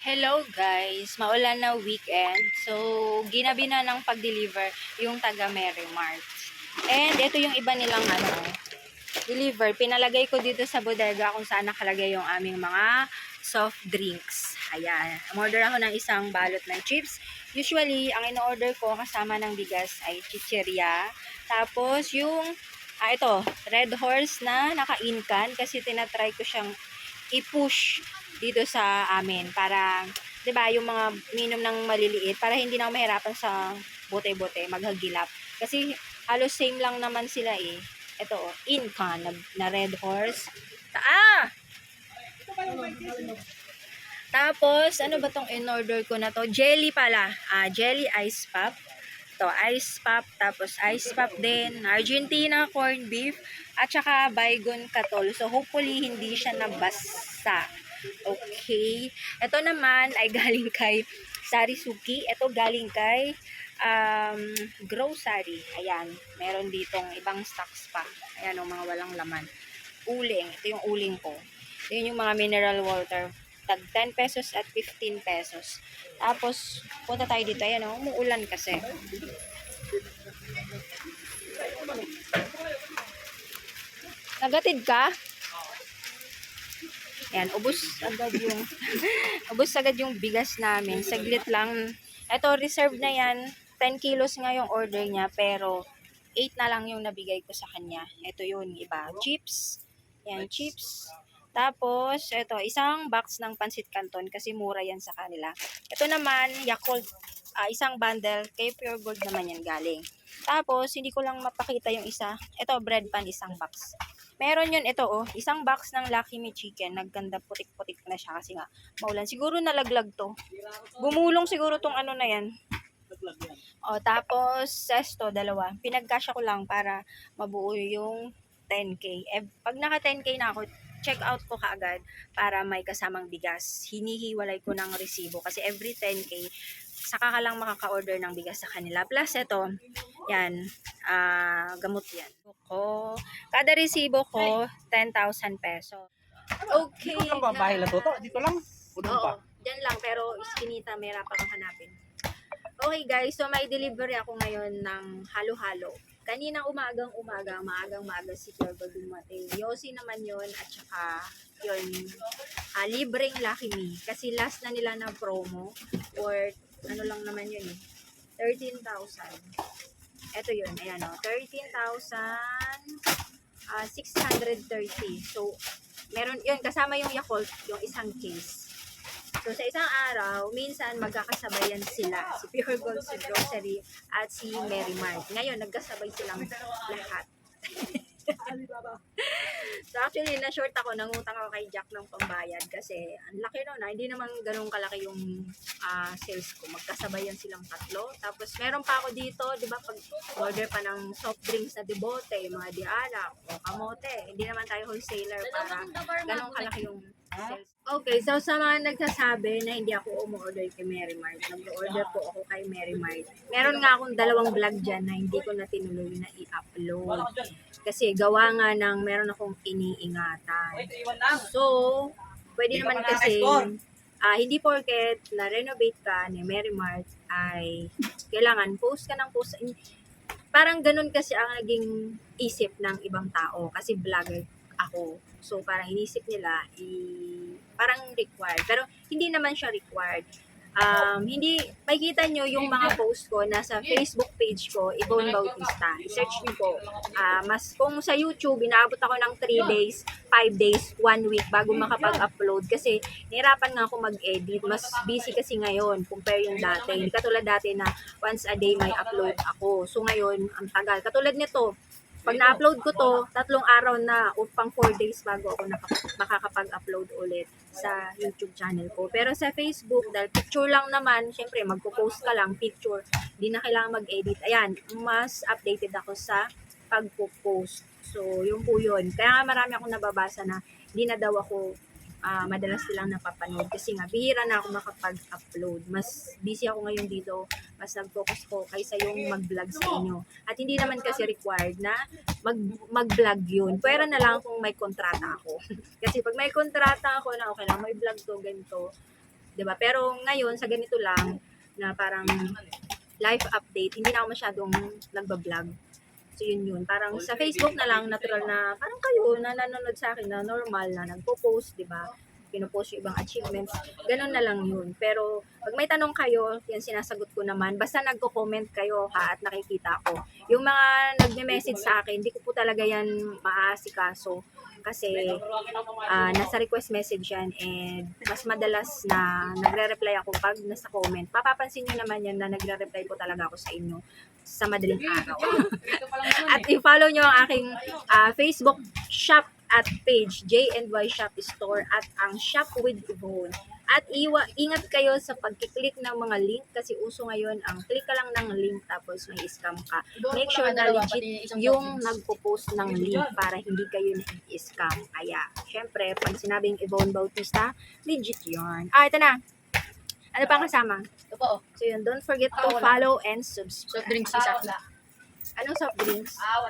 Hello guys, maulan na weekend. So, ginabi na ng pag-deliver yung taga Mary Mart. And ito yung iba nilang ano, deliver. Pinalagay ko dito sa bodega kung saan nakalagay yung aming mga soft drinks. Ayan. Umorder ako ng isang balot ng chips. Usually, ang in-order ko kasama ng bigas ay chicheria. Tapos, yung, ah ito, Red Horse na naka-incan kasi tinatry ko siyang i-push dito sa amin. Para 'di ba yung mga minom ng maliliit para hindi na mahirapan sa bote-bote maghagilap. Kasi halos same lang naman sila eh. Ito oh, Inca na, na red horse. Ta- ah! Tapos ano ba tong in order ko na to? Jelly pala. Ah jelly ice pop to ice pop tapos ice pop din Argentina corned beef at saka bygone katol so hopefully hindi siya nabasa Okay. Ito naman ay galing kay Sarisuki. Ito galing kay um, grocery. Ayan. Meron ditong ibang stocks pa. Ayan o, mga walang laman. Uling. Ito yung uling ko. Yun yung mga mineral water. Tag 10 pesos at 15 pesos. Tapos, punta tayo dito. Ayan o, umuulan kasi. Nagatid ka? Yan, ubos agad yung ubos agad yung bigas namin. Saglit lang. Ito, reserve na yan. 10 kilos nga yung order niya, pero 8 na lang yung nabigay ko sa kanya. Ito yun, iba. Chips. Yan, chips. Tapos, ito, isang box ng pansit canton kasi mura yan sa kanila. Ito naman, Yakult, ah, isang bundle. Kay Pure Gold naman yan galing. Tapos, hindi ko lang mapakita yung isa. Ito, bread pan, isang box. Meron yun, ito oh, isang box ng Lucky Me Chicken. Nagganda putik-putik na siya kasi nga maulan. Siguro nalaglag to. Gumulong siguro tong ano na yan. O, tapos, sesto, dalawa. Pinagkasya ko lang para mabuo yung 10K. Eh, pag naka 10K na ako, check out ko kaagad para may kasamang bigas. Hinihiwalay ko ng resibo kasi every 10K, saka ka lang makaka-order ng bigas sa kanila. Plus, ito, yan, ah gamot yan. Ko, kada resibo ko, 10,000 peso. Okay. Dito lang ba? Bahay lang to? Dito lang? O doon pa? Oo, dyan lang, pero iskinita, may pa kang hanapin. Okay guys, so may delivery ako ngayon ng halo-halo. Kaninang umagang umaga, maagang maaga si Kerbo dumating. Yossi naman yon at saka yun, ah, libreng Lucky Me. Kasi last na nila na promo or ano lang naman yun eh, 13,000. Ito yun, ayan o, 13,630. So, meron yun, kasama yung Yakult, yung isang case. So, sa isang araw, minsan magkakasabayan sila. Si Pure Gold, si Grocery, at si Mary Mart. Ngayon, nagkasabay silang lahat. so, actually, na-short ako. Nangutang ako kay Jack ng pambayad kasi ang laki nun. ah. Hindi naman ganun kalaki yung ah, sales ko. Magkasabayan silang tatlo. Tapos, meron pa ako dito, di ba, pag order pa ng soft drinks na debote, mga dialak, o kamote. Hindi naman tayo wholesaler para ganun kalaki yung sales. Okay, so sa mga nagsasabi na hindi ako umorder kay Mary Mart, nag-order po ako kay Mary Mart. Meron nga akong dalawang vlog dyan na hindi ko na tinuloy na i-upload. Kasi gawa nga ng meron akong iniingatan. So, pwede naman kasi ah hindi porket na-renovate ka ni Mary Mart ay kailangan post ka ng post. Parang ganun kasi ang naging isip ng ibang tao kasi vlogger ako. So, parang inisip nila, i, parang required. Pero, hindi naman siya required. Um, hindi, makikita nyo yung mga post ko nasa Facebook page ko, Ibon Bautista. I-search nyo po. Ah, mas, kung sa YouTube, inaabot ako ng 3 days, 5 days, 1 week bago makapag-upload. Kasi, nahirapan nga ako mag-edit. Mas busy kasi ngayon, compare yung dati. Hindi katulad dati na once a day may upload ako. So, ngayon, ang tagal. Katulad nito, pag na-upload ko to, tatlong araw na o pang 4 days bago ako makakapag-upload ulit sa YouTube channel ko. Pero sa Facebook, dahil picture lang naman, syempre magpo-post ka lang, picture, di na kailangan mag-edit. Ayan, mas updated ako sa pagpo-post. So, yun po yun. Kaya nga marami akong nababasa na di na daw ako ah, madalas silang napapanood kasi nga bihira na ako makapag-upload. Mas busy ako ngayon dito, mas nag-focus ko kaysa yung mag-vlog sa inyo. At hindi naman kasi required na mag mag-vlog yun. Pwera na lang kung may kontrata ako. kasi pag may kontrata ako na okay lang, may vlog to, ganito, ba? Pero ngayon sa ganito lang na parang life update, hindi na ako masyadong nagba-vlog. So yun yun. Parang sa Facebook na lang, natural na, parang kayo na nanonood sa akin na normal na nagpo-post, di ba? Pinopost yung ibang achievements. Ganun na lang yun. Pero pag may tanong kayo, yan sinasagot ko naman. Basta nagko-comment kayo ha at nakikita ko. Yung mga nagme-message sa akin, hindi ko po talaga yan maaasikaso. Kasi ah, nasa request message yan and mas madalas na nagre-reply ako pag nasa comment. Papapansin nyo naman yan na nagre-reply po talaga ako sa inyo sa madaling araw. At i-follow nyo ang aking ah, Facebook shop at page, J&Y Shop Store at ang Shop with Yvonne. At iwa, ingat kayo sa pagkiklik ng mga link kasi uso ngayon ang click ka lang ng link tapos may scam ka. Make sure na legit yung nagpo-post ng link para hindi kayo na-scam. Kaya, syempre, pag sinabing Yvonne Bautista, legit yarn. Ah, ito na. Ano pa ang kasama? Ito po, oh. So yun, don't forget to follow and Soft subscribe. drinks isa. Anong soft drinks? Ah,